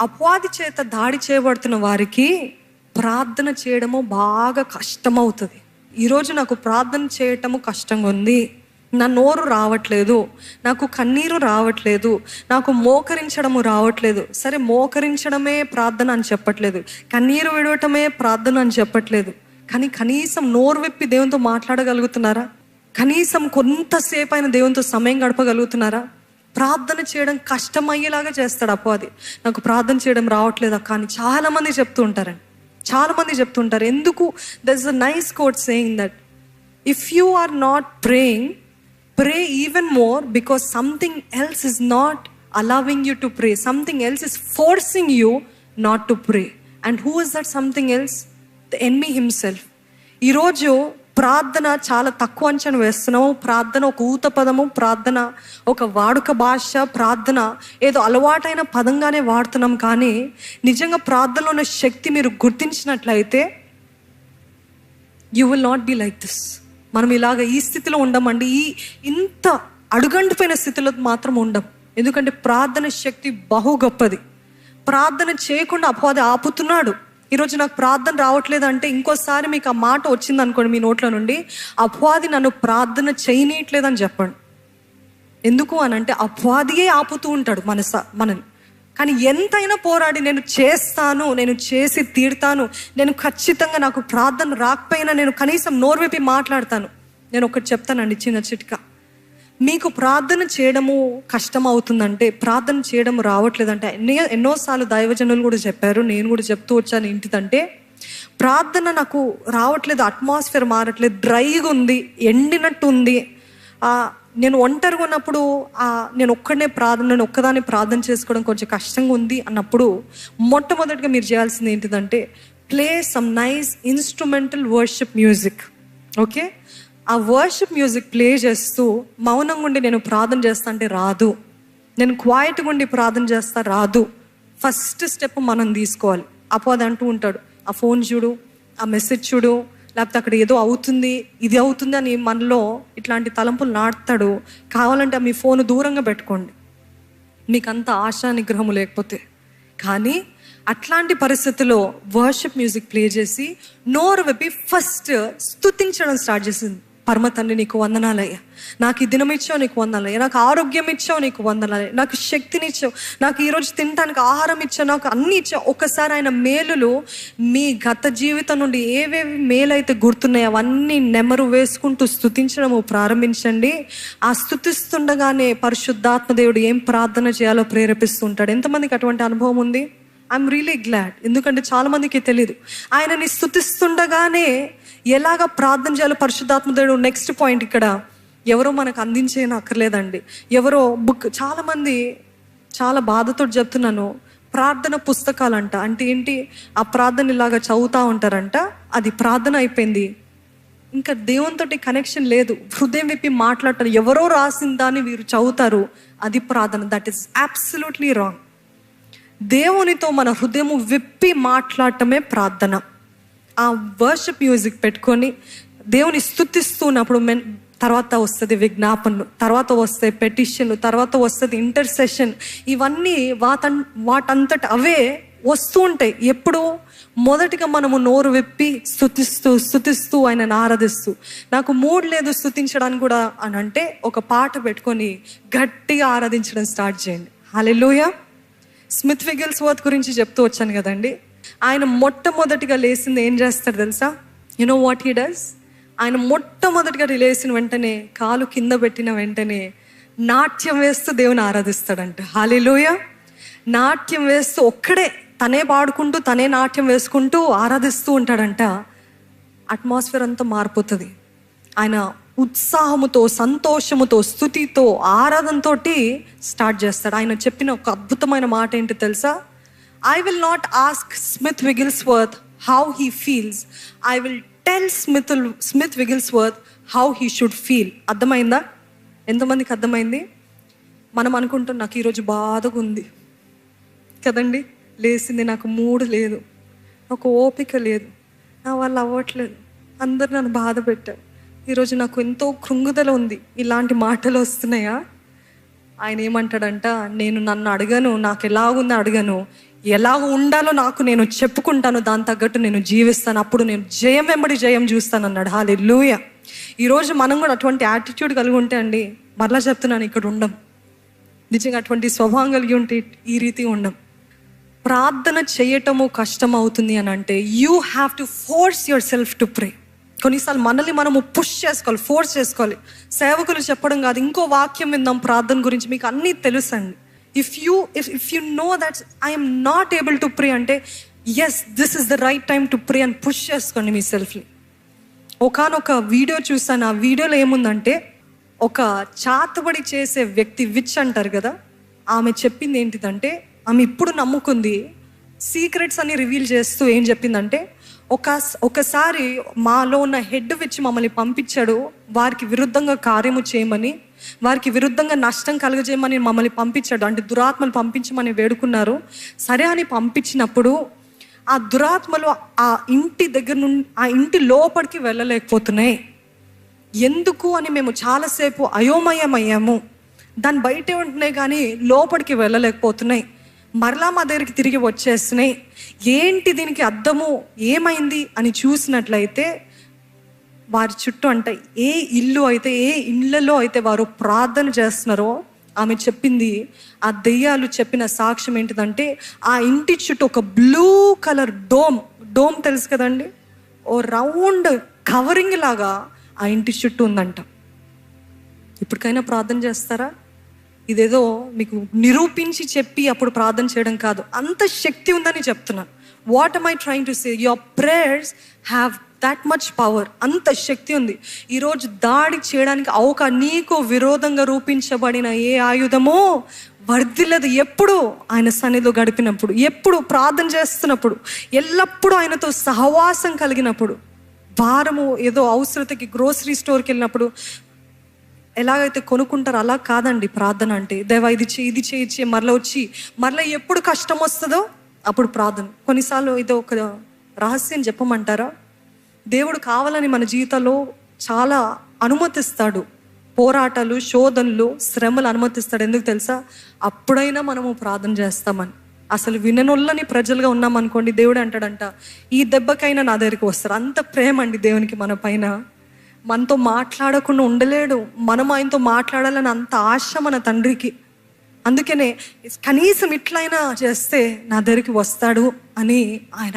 అపవాది చేత దాడి చేయబడుతున్న వారికి ప్రార్థన చేయడము బాగా కష్టమవుతుంది. ఈరోజు నాకు ప్రార్థన చేయటము కష్టంగా ఉంది. నా నోరు రావట్లేదు. నాకు కన్నీరు రావట్లేదు. నాకు మోకరించడము రావట్లేదు. సరే మోకరించడమే ప్రార్థన అని చెప్పట్లేదు. కన్నీరు విడవటమే ప్రార్థన అని చెప్పట్లేదు. కానీ కనీసం నోరు విప్పి దేవునితో మాట్లాడగలుగుతున్నారా? కనీసం కొంతసేపు అయిన దేవునితో సమయం గడపగలుగుతున్నారా? ప్రార్థన చేయడం కష్టమయ్యేలాగా చేస్తాడు అపవాది నాకు ప్రార్థన చేయడం రావట్లేదు అక్క అని చెప్తూ ఉంటారండి. చాలామంది చెప్తుంటారు ఎందుకు? There a nice quote saying that if you are not praying pray even more because something else is not allowing you to pray something else is forcing you not to pray and who is that something else the enemy himself ఈరోజు ప్రార్థన చాలా తక్కువ అంచనా వేస్తున్నాము. ప్రార్థన ఒక ఊత పదము ప్రార్థన ఒక వాడుక భాష ప్రార్థన ఏదో అలవాటైన పదంగానే వాడుతున్నాం. కానీ నిజంగా ప్రార్థనలో ఉన్న శక్తి మీరు గుర్తించినట్లయితే you will not be like this మనం ఇలాగ ఈ స్థితిలో ఉండమండి. ఈ ఇంత అడుగంటిపోయిన స్థితిలో మాత్రం ఉండం. ఎందుకంటే ప్రార్థన శక్తి బహు గొప్పది. ప్రార్థన చేయకుండా అపవాది ఆపుతున్నాడు. ఈరోజు నాకు ప్రార్థన రావట్లేదు అంటే ఇంకోసారి మీకు ఆ మాట వచ్చింది అనుకోండి మీ నోట్లో నుండి అపవాది నన్ను ప్రార్థన చేయనీయట్లేదని చెప్పండి. ఎందుకు అని అంటే అపవాదియే ఆపుతూ ఉంటాడు మన స- మనని. కానీ ఎంతైనా పోరాడి నేను చేస్తాను నేను చేసి తీరుతాను నేను ఖచ్చితంగా నాకు ప్రార్థన రాకపోయినా నేను కనీసం నోరువిప్పి మాట్లాడతాను. నేను ఒకటి చెప్తానండి చిన్న చిట్కా. మీకు ప్రార్థన చేయడము కష్టం అవుతుందంటే ప్రార్థన చేయడం రావట్లేదంటే ఎన్నో ఎన్నోసార్లు దైవజనులు కూడా చెప్పారు నేను కూడా చెప్తూ వచ్చాను ఏంటిదంటే ప్రార్థన నాకు రావట్లేదు అట్మాస్ఫియర్ మారట్లేదు డ్రైగా ఉంది ఎండినట్టు ఉంది నేను ఒంటరిగా ఉన్నప్పుడు నేను ఒక్కడనే ప్రార్థన నేను ఒక్కదాన్ని ప్రార్థన చేసుకోవడం కొంచెం కష్టంగా ఉంది అన్నప్పుడు మొట్టమొదటిగా మీరు చేయాల్సింది ఏంటిదంటే play some nice instrumental worship music. Okay? ఆ వర్షిప్ మ్యూజిక్ ప్లే చేస్తూ మౌనంగా ఉండి నేను ప్రార్థన చేస్తా అంటే రాదు. నేను క్వాయిట్గా ఉండి ప్రార్థన చేస్తా రాదు. ఫస్ట్ స్టెప్ మనం తీసుకోవాలి. అపోద అంటూ ఉంటాడు ఆ ఫోన్ చూడు ఆ మెసేజ్ చూడు లేకపోతే అక్కడ ఏదో అవుతుంది ఇది అవుతుంది అని మనలో ఇట్లాంటి తలంపులు నాటుతాడు. కావాలంటే మీ ఫోన్ దూరంగా పెట్టుకోండి. మీకు అంత ఆశా నిగ్రహము లేకపోతే. కానీ అట్లాంటి పరిస్థితిలో వర్షిప్ మ్యూజిక్ ప్లే చేసి నోరు విప్పి ఫస్ట్ స్తుతించడం స్టార్ట్ చేసింది. పరమ తండ్రి నీకు వందనాలయ్యా నాకు ఈ దినం ఇచ్చావు నీకు వందనాలయ్యా నాకు ఆరోగ్యం ఇచ్చావు నీకు వందనాలయ్యా నాకు శక్తిని ఇచ్చావు. నాకు ఈరోజు తినడానికి ఆహారం ఇచ్చావు నాకు అన్ని ఇచ్చావు. ఒకసారి ఆయన మేలులు మీ గత జీవితం నుండి ఏవేవి మేలైతే గుర్తున్నాయో అవన్నీ నెమరు వేసుకుంటూ స్థుతించడము ప్రారంభించండి. ఆ స్థుతిస్తుండగానే పరిశుద్ధాత్మ దేవుడు ఏం ప్రార్థన చేయాలో ప్రేరేపిస్తుంటాడు ఎంతమందికి అటువంటి అనుభవం ఉంది? ఐఎమ్ రియలీ గ్లాడ్ ఎందుకంటే చాలా మందికి తెలియదు ఆయనని స్తుతిస్తుండగానే ఎలాగ ప్రార్థన చేయాలో పరిశుద్ధాత్మ దేవుడు నెక్స్ట్ పాయింట్ ఇక్కడ. ఎవరో మనకు అందించేయని అక్కర్లేదండి. ఎవరో బుక్ చాలా మంది చాలా బాధతో చెప్తున్నాను. ప్రార్థన పుస్తకాలంట. అంటే ఏంటి? ఆ ప్రార్థన ఇలాగా చదువుతూ ఉంటారంట. అది ప్రార్థన అయిపోయింది. ఇంకా దేవునితోటి కనెక్షన్ లేదు. హృదయం విప్పి మాట్లాడతారు. ఎవరో రాసిన దాన్ని వీరు చదువుతారు. అది ప్రార్థన. దట్ ఈస్ అబ్సల్యూట్లీ రాంగ్ దేవునితో మన హృదయము విప్పి మాట్లాడటమే ప్రార్థన. ఆ వర్షిప్ మ్యూజిక్ పెట్టుకొని దేవుని స్థుతిస్తున్నప్పుడు మెన్ తర్వాత వస్తుంది విజ్ఞాపనలు తర్వాత వస్తాయి పెటిషన్లు తర్వాత వస్తుంది ఇంటర్సెషన్ ఇవన్నీ వాటన్ వాటంతట అవే వస్తూ ఉంటాయి. ఎప్పుడు మొదటిగా మనము నోరు విప్పి స్థుతిస్తూ స్థుతిస్తూ ఆయనను ఆరాధిస్తూ. నాకు మూడ్ లేదు స్థుతించడానికి కూడా అని అంటే ఒక పాట పెట్టుకొని గట్టిగా ఆరాధించడం స్టార్ట్ చేయండి. హల్లెలూయా స్మిత్ విగిల్స్ వర్త్ గురించి చెప్తూ వచ్చాను కదండి. ఆయన మొట్టమొదటిగా లేచింది ఏం చేస్తారు తెలుసా? యునో వాట్ హీ డస్ ఆయన మొట్టమొదటిగా లేచిన వెంటనే కాలు కింద పెట్టిన వెంటనే నాట్యం వేస్తూ దేవుని ఆరాధిస్తాడంట. హాలిలోయ నాట్యం వేస్తూ ఒక్కడే తనే పాడుకుంటూ తనే నాట్యం వేసుకుంటూ ఆరాధిస్తూ ఉంటాడంట. అట్మాస్ఫియర్ అంతా మారిపోతుంది. ఆయన ఉత్సాహముతో సంతోషముతో స్థుతితో ఆరాధనతో స్టార్ట్ చేస్తాడు. ఆయన చెప్పిన ఒక అద్భుతమైన మాట ఏంటి తెలుసా? I will not ask Smith Wigglesworth how he feels I will tell Smith Smith Wigglesworth how he should feel అర్థమైందా? ఎంతమందికి అర్థమైంది? మనం అనుకుంటాం నాకు ఈరోజు బాధగా ఉంది కదండి. లేచింది నాకు మూడు లేదు. నాకు ఓపిక లేదు. నా వాళ్ళు అవ్వట్లేదు. అందరు నన్ను బాధ పెట్టారు. ఈరోజు నాకు ఎంతో కృంగుదల ఉంది. ఇలాంటి మాటలు వస్తున్నాయా? ఆయన ఏమంటాడంట నేను నన్ను అడగను నాకు ఎలాగుందో అడగను ఎలా ఉండాలో నాకు నేను చెప్పుకుంటాను దాని తగ్గట్టు నేను జీవిస్తాను అప్పుడు నేను జయం వెంబడి జయం చూస్తాను అన్నాడు. హాలి లూయ ఈరోజు మనం కూడా అటువంటి యాటిట్యూడ్ కలిగి ఉంటే అండి మరలా చెప్తున్నాను ఇక్కడ ఉండం. నిజంగా అటువంటి స్వభావం కలిగి ఉంటే ఈ రీతి ఉండం. ప్రార్థన చేయటము కష్టం అవుతుంది అని అంటే you have to force yourself to pray కొన్నిసార్లు మనల్ని మనము పుష్ చేసుకోవాలి ఫోర్స్ చేసుకోవాలి. సేవకులు చెప్పడం కాదు ఇంకో వాక్యం విందాం ప్రార్థన గురించి మీకు అన్నీ తెలుసండి. If you if if you know that's I'm not able to pray అంటే yes this is the right time to pray అని పుష్ చేసుకోండి మీ సెల్ఫ్ని ఒకనొక వీడియో చూసాను ఆ వీడియోలో ఏముందంటే ఒక చాతబడి చేసే వ్యక్తి విచ్ అంటారు కదా ఆమె చెప్పింది ఏంటిదంటే ఆమె ఇప్పుడు నమ్ముకుంది సీక్రెట్స్ అని రివీల్ చేస్తూ ఏం చెప్పిందంటే ఒక ఒకసారి మాలో ఉన్న హెడ్ వచ్చి మమ్మల్ని పంపించాడు. వారికి విరుద్ధంగా కార్యము చేయమని వారికి విరుద్ధంగా నష్టం కలుగజేయమని మమ్మల్ని పంపించాడు. అంటే దురాత్మలు పంపించమని వేడుకున్నారు. సరే అని పంపించినప్పుడు ఆ దురాత్మలు ఆ ఇంటి దగ్గర నుండి ఆ ఇంటి లోపలికి వెళ్ళలేకపోతున్నాయి. ఎందుకు అని మేము చాలాసేపు అయోమయమయ్యాము. దాని బయటే ఉంటున్నాయి కానీ లోపలికి వెళ్ళలేకపోతున్నాయి. మరలా మా దగ్గరికి తిరిగి వచ్చేస్తున్నాయి ఏంటి దీనికి అర్థము? ఏమైంది? అని చూసినట్లయితే వారి చుట్టూ అంటే ఏ ఇల్లు అయితే ఏ ఇళ్ళలో అయితే వారు ప్రార్థన చేస్తున్నారో ఆమె చెప్పింది ఆ దెయ్యాలు చెప్పిన సాక్ష్యం ఏంటిదంటే ఆ ఇంటి చుట్టూ ఒక బ్లూ కలర్ డోమ్. డోమ్ తెలుసు కదండి? ఓ రౌండ్ కవరింగ్ లాగా ఆ ఇంటి చుట్టూ ఉందంట. ఇప్పటికైనా ప్రార్థన చేస్తారా? ఇదేదో మీకు నిరూపించి చెప్పి అప్పుడు ప్రార్థన చేయడం కాదు. అంత శక్తి ఉందని చెప్తున్నాను what am I trying to say your prayers have that much power అంత శక్తి ఉంది. ఈరోజు దాడి చేయడానికి అవక నీకు విరోధంగా రూపించబడిన ఏ ఆయుధమో వర్ధిల్లదు. ఎప్పుడు? ఆయన సన్నిధిలో గడిపినప్పుడు. ఎప్పుడు? ప్రార్థన చేస్తున్నప్పుడు. ఎల్లప్పుడూ ఆయనతో సహవాసం కలిగినప్పుడు. వారము ఏదో అవసరతకి గ్రోసరీ స్టోర్కి వెళ్ళినప్పుడు ఎలాగైతే కొనుక్కుంటారో అలా కాదండి ప్రార్థన అంటే దేవా ఇది చేయి ఇది చేయి చేయి మరలా వచ్చి మరలా ఎప్పుడు కష్టం వస్తుందో అప్పుడు ప్రార్థన. కొన్నిసార్లు ఇది ఒక రహస్యం చెప్పమంటారా? దేవుడు కావాలని మన జీవితంలో చాలా అనుమతిస్తాడు. పోరాటాలు శోధనలు శ్రమలు అనుమతిస్తాడు. ఎందుకు తెలుసా? అప్పుడైనా మనము ప్రార్థన చేస్తామని. అసలు విననొల్లని ప్రజలుగా ఉన్నామనుకోండి దేవుడు అంటాడంట ఈ దెబ్బకైనా నా దగ్గరికి వస్తారు. అంత ప్రేమ అండి దేవునికి మన పైన. మనతో మాట్లాడకుండా ఉండలేడు. మనం ఆయనతో మాట్లాడాలని అంత ఆశ మన తండ్రికి. అందుకనే కనీసం ఇట్లయినా చేస్తే నా దగ్గరికి వస్తాడు అని ఆయన